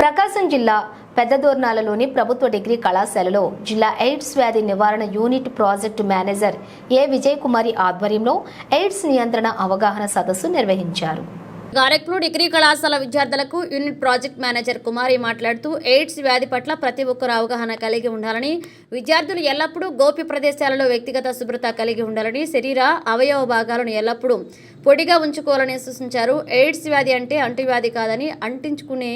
ప్రకాశం జిల్లా పెద్దదోర్నాలలోని ప్రభుత్వ డిగ్రీ కళాశాలలో జిల్లా ఎయిడ్స్ వ్యాధి నివారణ unit project manager A Vijay Kumari ఆధ్వర్యంలో ఎయిడ్స్ నియంత్రణ అవగాహన సదస్సు నిర్వహించారు. గారెక్లు డిగ్రీ కళాశాల విద్యార్థులకు యూనిట్ ప్రాజెక్ట్ మేనేజర్ కుమారి మాట్లాడుతూ ఎయిడ్స్ వ్యాధి పట్ల ప్రతి ఒక్కరు అవగాహన కలిగి ఉండాలని విద్యార్థులు ఎల్లప్పుడూ గోప్య ప్రదేశాలలో వ్యక్తిగత శుభ్రత కలిగి ఉండాలని శరీర అవయవ భాగాలను ఎల్లప్పుడూ పొడిగా ఉంచుకోవాలని సూచించారు. ఎయిడ్స్ వ్యాధి అంటే అంటువ్యాధి కాదని అంటించుకునే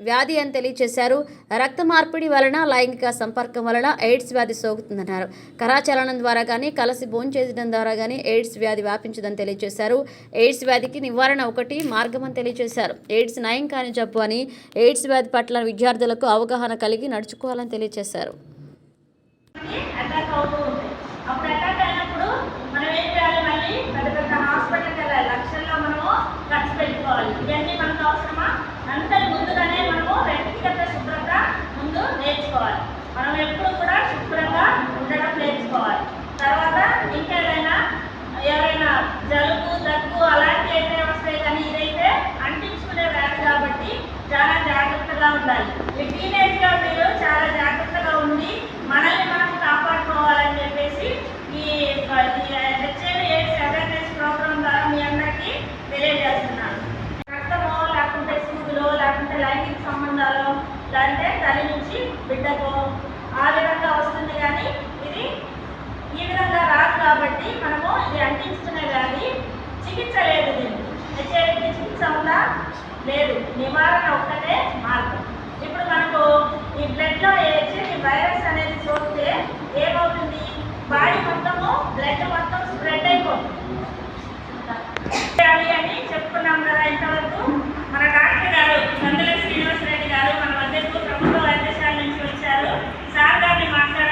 వ్యాధి అని తెలియజేశారు రక్త మార్పిడి వలన లైంగిక సంపర్కం వలన ఎయిడ్స్ వ్యాధి సోకుతుందన్నారు. కరాచలనం ద్వారా కానీ కలసి భోంచేయడం ద్వారా కానీ ఎయిడ్స్ వ్యాధి వ్యాపించదని తెలియజేశారు ఎయిడ్స్ వ్యాధికి నివారణ ఒకటి మార్గం అని తెలియజేశారు ఎయిడ్స్ నయం కాని జబ్బు అని ఎయిడ్స్ వ్యాధి పట్ల విద్యార్థులకు అవగాహన కలిగి నడుచుకోవాలని తెలియజేశారు అటాక్ అవుతూ అప్పుడు అటాక్ ఉండాలి మీరు చాలా జాగ్రత్తగా ఉండి మనల్ని మనం కాపాడుకోవాలని చెప్పేసి ఈ హెచ్ఐవి ఎయిడ్స్ అవేర్నెస్ ప్రోగ్రామ్ ద్వారా మీ అందరికీ తెలియజేస్తున్నాను. రక్తమో లేకుంటే సూదులో లేకుంటే లైంగిక సంబంధాలు లేదంటే తల్లి నుంచి బిడ్డకు ఆ విధంగా వస్తుంది కానీ ఇది ఈ విధంగా రాదు కాబట్టి మనము ఇది అంటించుకునే కానీ చికిత్స లేదు దీనికి. హెచ్ఐవికి చికిత్స ఉందా? లేదు. నివారణ ఒక్కటే మార్గం. ఇప్పుడు మనకు ఈ బ్లడ్లో హెచ్ఐవి వైరస్